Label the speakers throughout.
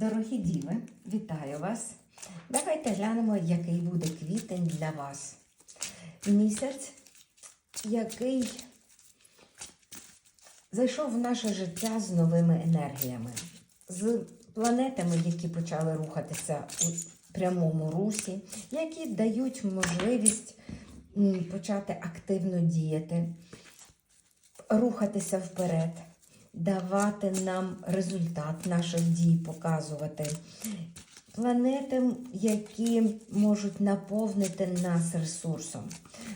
Speaker 1: Дорогі діви, вітаю вас! Давайте глянемо, який буде квітень для вас. Місяць, який зайшов в наше життя з новими енергіями, з планетами, які почали рухатися у прямому русі, які дають можливість почати активно діяти, рухатися вперед, давати нам результат наших дій, показувати. Планети, які можуть наповнити нас ресурсом.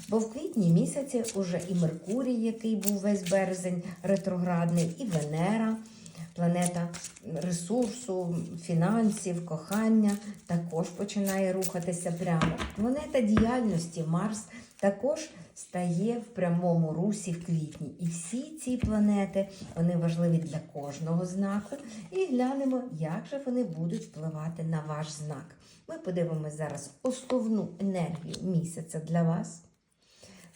Speaker 1: Бо в квітні місяці уже і Меркурій, який був весь березень ретроградний, і Венера, планета ресурсу, фінансів, кохання, також починає рухатися прямо. Планета діяльності Марс також стає в прямому русі в квітні. І всі ці планети вони важливі для кожного знаку. І глянемо, як же вони будуть впливати на ваш знак. Ми подивимося зараз основну енергію місяця для вас.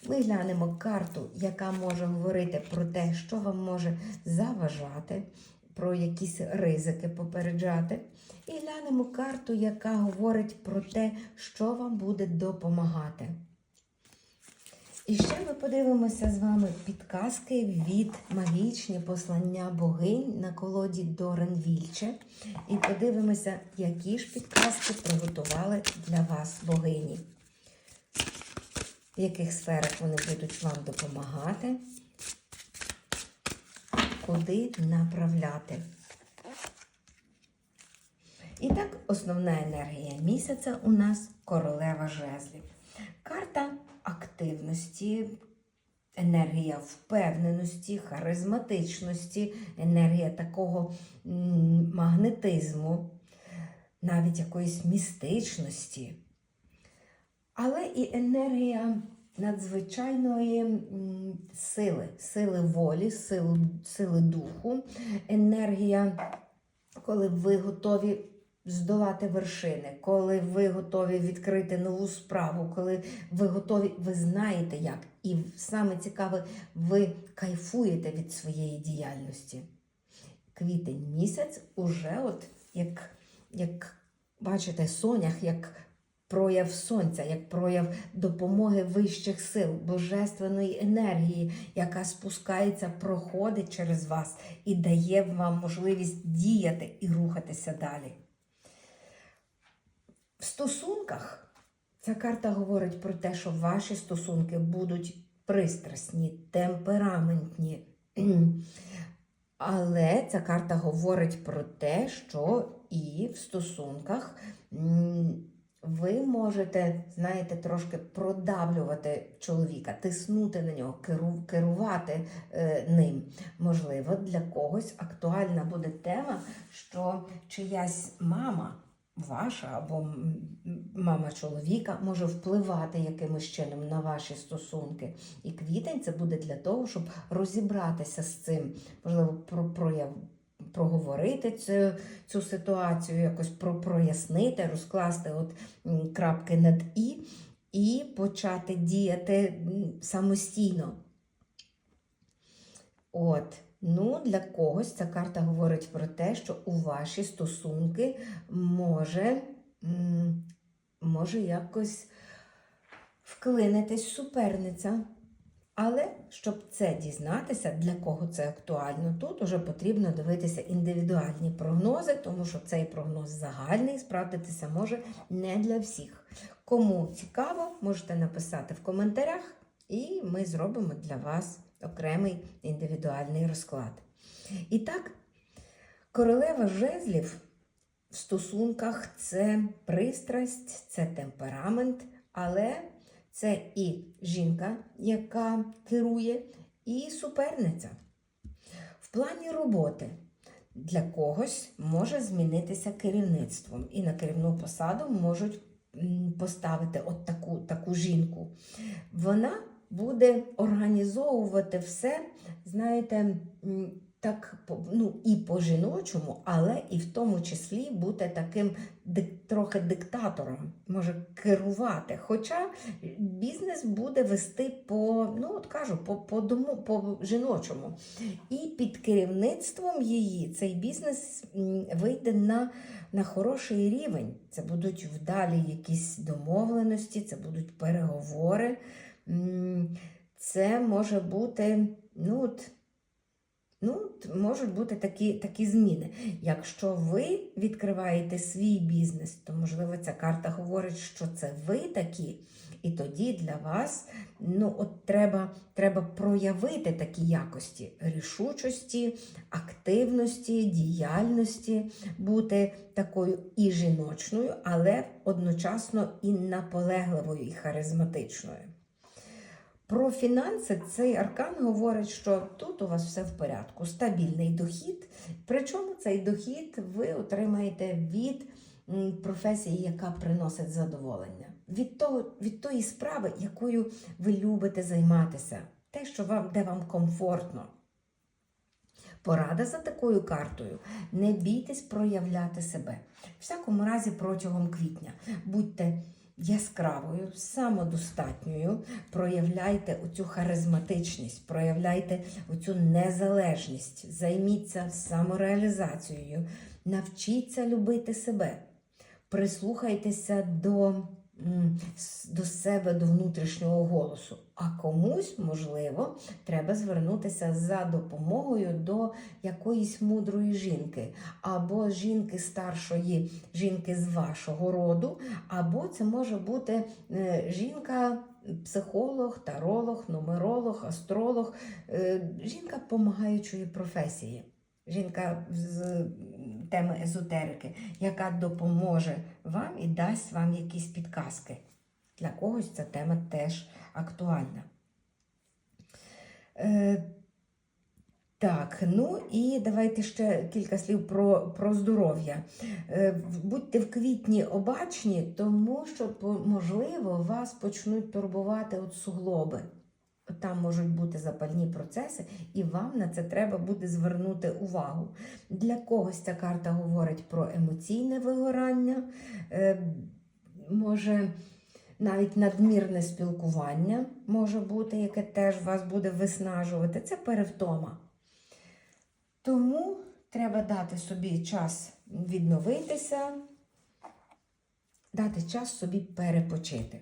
Speaker 1: Ми глянемо карту, яка може говорити про те, що вам може заважати, про якісь ризики попереджати. І глянемо карту, яка говорить про те, що вам буде допомагати. І ще ми подивимося з вами підказки від магічні послання богинь на колоді Дорен Вільче. І подивимося, які ж підказки приготували для вас богині. В яких сферах вони будуть вам допомагати, куди направляти. І так, основна енергія місяця у нас королева жезлів. Карта активності, енергія впевненості, харизматичності, енергія такого магнетизму, навіть якоїсь містичності. Але і енергія надзвичайної сили, сили волі, сили, сили духу, енергія, коли ви готові здолати вершини, коли ви готові відкрити нову справу, коли ви готові, ви знаєте як. І саме цікаве, ви кайфуєте від своєї діяльності. Квітень місяць уже, от як, як бачите, сонях, як прояв сонця, як прояв допомоги вищих сил, божественної енергії, яка спускається, проходить через вас і дає вам можливість діяти і рухатися далі. Стосунках ця карта говорить про те, що ваші стосунки будуть пристрасні, темпераментні. Але ця карта говорить про те, що і в стосунках ви можете, знаєте, трошки продавлювати чоловіка, тиснути на нього, керувати е, ним. Можливо, для когось актуальна буде тема, що чиясь мама. Ваша або мама чоловіка може впливати якимось чином на ваші стосунки. І квітень це буде для того, щоб розібратися з цим, можливо, про, прояв, проговорити цю, цю ситуацію, якось про, прояснити, розкласти от крапки над і, і почати діяти самостійно. От. Ну, для когось ця карта говорить про те, що у ваші стосунки може, може якось вклинитись суперниця. Але щоб це дізнатися, для кого це актуально, тут уже потрібно дивитися індивідуальні прогнози, тому що цей прогноз загальний, справдитися може не для всіх. Кому цікаво, можете написати в коментарях, і ми зробимо для вас окремий індивідуальний розклад. І так, королева жезлів в стосунках це пристрасть, це темперамент, але це і жінка, яка керує, і суперниця. В плані роботи для когось може змінитися керівництвом, і на керівну посаду можуть поставити от таку, таку жінку. Вона буде організовувати все, знаєте, так ну, і по-жіночому, але і в тому числі бути таким трохи диктатором, може керувати. Хоча бізнес буде вести по, ну от кажу, по жіночому. І під керівництвом її цей бізнес вийде на, на хороший рівень. Це будуть вдалі якісь домовленості, це будуть переговори. Це може бути, ну, от, ну, можуть бути такі, такі зміни. Якщо ви відкриваєте свій бізнес, то можливо ця карта говорить, що це ви такі. І тоді для вас ну, от треба, треба проявити такі якості рішучості, активності, діяльності, бути такою і жіночною, але одночасно і наполегливою і харизматичною. Про фінанси цей аркан говорить, що тут у вас все в порядку, стабільний дохід. Причому цей дохід ви отримаєте від професії, яка приносить задоволення, від, того, від тої справи, якою ви любите займатися, те, що вам, де вам комфортно. Порада за такою картою. Не бійтесь проявляти себе. В всякому разі, протягом квітня будьте яскравою, самодостатньою, проявляйте оцю харизматичність, проявляйте оцю незалежність, займіться самореалізацією, навчіться любити себе, прислухайтеся до, до себе, до внутрішнього голосу. А комусь, можливо, треба звернутися за допомогою до якоїсь мудрої жінки, або жінки старшої, жінки з вашого роду, або це може бути е, жінка. Психолог, таролог, нумеролог, астролог, е, жінка помагаючої професії, жінка з теми езотерики, яка допоможе вам і дасть вам якісь підказки. Для когось ця тема теж актуальна. Е, так, ну і давайте ще кілька слів про, про здоров'я. Е, будьте в квітні обачні, тому що, можливо, вас почнуть турбувати от суглоби. Там можуть бути запальні процеси, і вам на це треба буде звернути увагу. Для когось ця карта говорить про емоційне вигорання, е, може навіть надмірне спілкування може бути, яке теж вас буде виснажувати. Це перевтома. Тому треба дати собі час відновитися, дати час собі перепочити.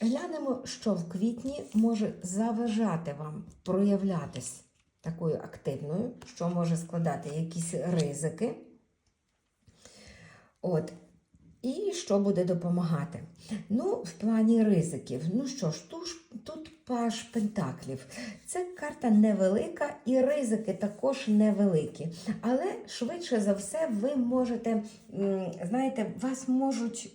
Speaker 1: Глянемо, що в квітні може заважати вам проявлятись такою активною, що може складати якісь ризики. От. І що буде допомагати? Ну, в плані ризиків. Ну що ж, тут, тут паш пентаклів. Це карта невелика, і ризики також невеликі. Але швидше за все, ви можете, знаєте, вас можуть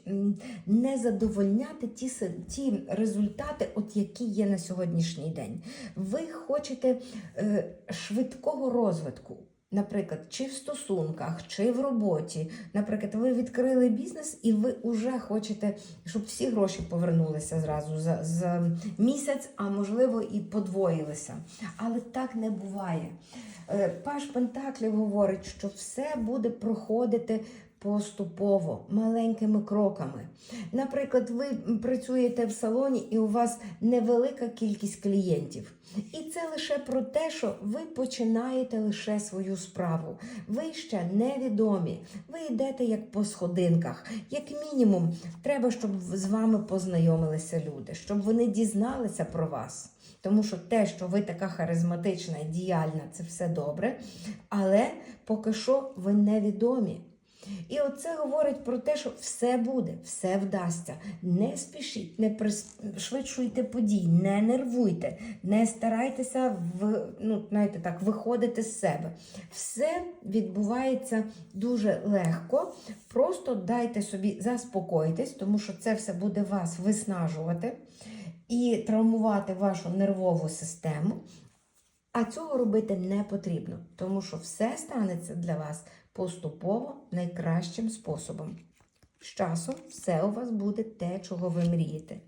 Speaker 1: не задовольняти ті, ті результати, от які є на сьогоднішній день. Ви хочете е, швидкого розвитку. Наприклад, чи в стосунках, чи в роботі. Наприклад, ви відкрили бізнес і ви вже хочете, щоб всі гроші повернулися зразу за, за місяць, а можливо і подвоїлися. Але так не буває. Е, Паш Пентаклів говорить, що все буде проходити поступово, маленькими кроками. Наприклад, ви працюєте в салоні і у вас невелика кількість клієнтів. І це лише про те, що ви починаєте лише свою справу. Ви ще невідомі. Ви йдете як по сходинках. Як мінімум, треба, щоб з вами познайомилися люди, щоб вони дізналися про вас. Тому що те, що ви така харизматична і діяльна, це все добре. Але поки що ви невідомі. І оце говорить про те, що все буде, все вдасться. Не спішіть, не пришвидшуйте подій, не нервуйте, не старайтеся в, ну, знаєте, так, виходити з себе. Все відбувається дуже легко. Просто дайте собі заспокоїтись, тому що це все буде вас виснажувати і травмувати вашу нервову систему. А цього робити не потрібно, тому що все станеться для вас поступово найкращим способом. З часом все у вас буде те, чого ви мрієте.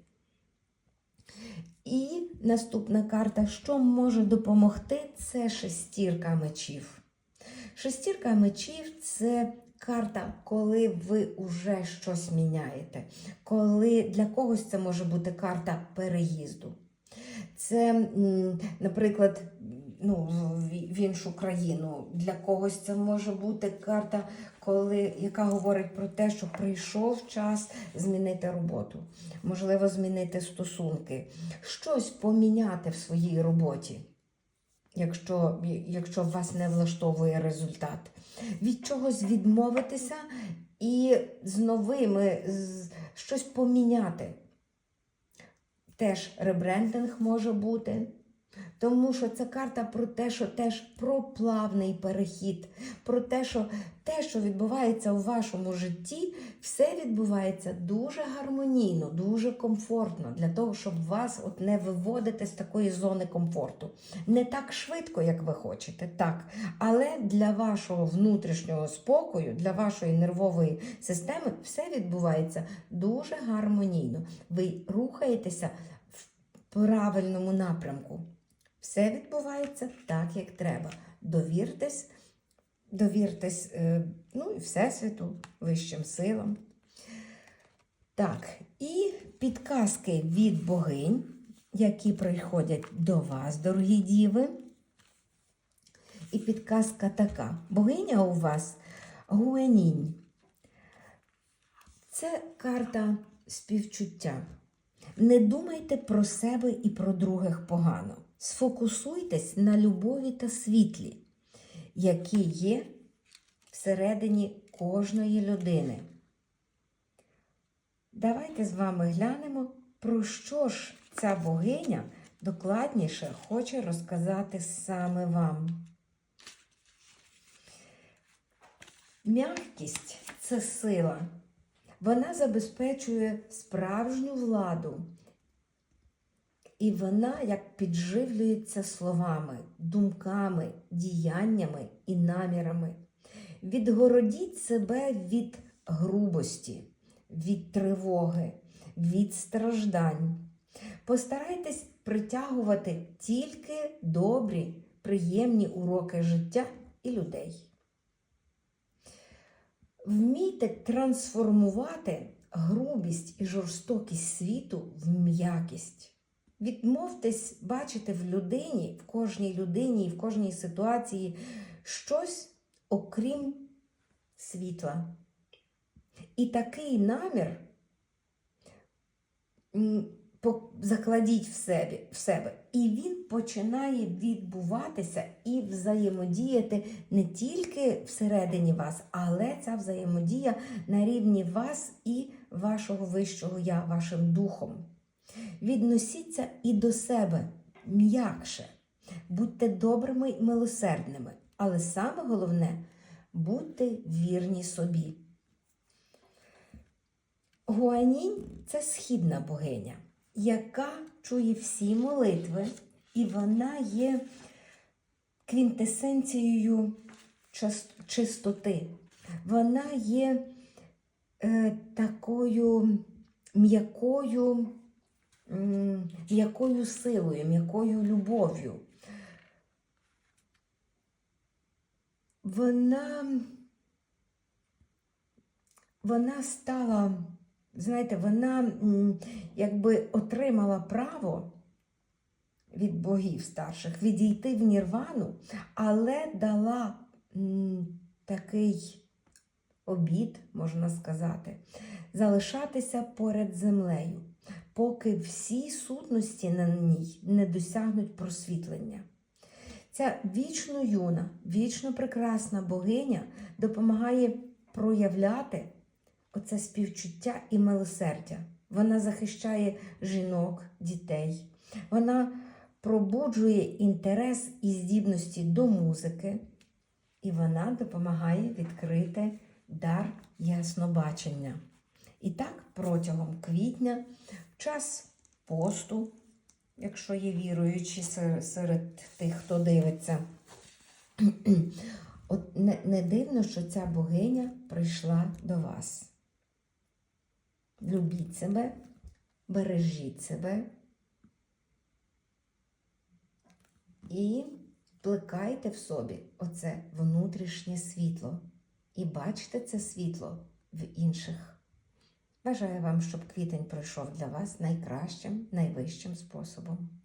Speaker 1: І наступна карта, що може допомогти, це шестірка мечів. Шестірка мечів це карта, коли ви вже щось міняєте. Коли для когось це може бути карта переїзду. Це, наприклад, ну, в іншу країну. Для когось це може бути карта, коли, яка говорить про те, що прийшов час змінити роботу, можливо, змінити стосунки, щось поміняти в своїй роботі, якщо, якщо вас не влаштовує результат. Від чогось відмовитися і з новими з- щось поміняти. Теж ребрендинг може бути. Тому що це карта про те, що теж про плавний перехід, про те, що те, що відбувається у вашому житті, все відбувається дуже гармонійно, дуже комфортно для того, щоб вас от не виводити з такої зони комфорту. Не так швидко, як ви хочете, так. Але для вашого внутрішнього спокою, для вашої нервової системи, все відбувається дуже гармонійно. Ви рухаєтеся в правильному напрямку. Все відбувається так, як треба. Довіртесь, довіртесь, е, ну і Всесвіту, вищим силам. Так, і підказки від богинь, які приходять до вас, дорогі діви. І підказка така: богиня у вас Гуанінь. Це карта співчуття. Не думайте про себе і про других погано. Сфокусуйтесь на любові та світлі, які є всередині кожної людини. Давайте з вами глянемо, про що ж ця богиня докладніше хоче розказати саме вам. М'якість це сила. Вона забезпечує справжню владу. І вона як підживлюється словами, думками, діяннями і намірами. Відгородіть себе від грубості, від тривоги, від страждань. Постарайтесь притягувати тільки добрі, приємні уроки життя і людей. Вмійте трансформувати грубість і жорстокість світу в м'якість. Відмовтесь бачити в людині, в кожній людині і в кожній ситуації щось окрім світла. І такий намір закладіть в себе, в себе. І він починає відбуватися і взаємодіяти не тільки всередині вас, але ця взаємодія на рівні вас і вашого вищого я, вашим духом. Відносіться і до себе м'якше. Будьте добрими і милосердними, але саме головне будьте вірні собі. Гуанінь це східна богиня, яка чує всі молитви, і вона є квінтесенцією чистоти. Вона є е, такою м'якою, м'якою силою, м'якою любов'ю. Вона, вона стала, знаєте, вона якби отримала право від богів старших відійти в нірвану, але дала такий обід, можна сказати, залишатися поряд землею, поки всі сутності на ній не досягнуть просвітлення. Ця вічно юна, вічно прекрасна богиня допомагає проявляти оце співчуття і милосердя. Вона захищає жінок, дітей. Вона пробуджує інтерес і здібності до музики, і вона допомагає відкрити дар яснобачення. І так, протягом квітня, час посту, якщо є віруючі серед, тих, хто дивиться, от не, не дивно, що ця богиня прийшла до вас. Любіть себе, бережіть себе І плекайте в собі оце внутрішнє світло. І бачите це світло в інших. Бажаю вам, щоб квітень пройшов для вас найкращим, найвищим способом.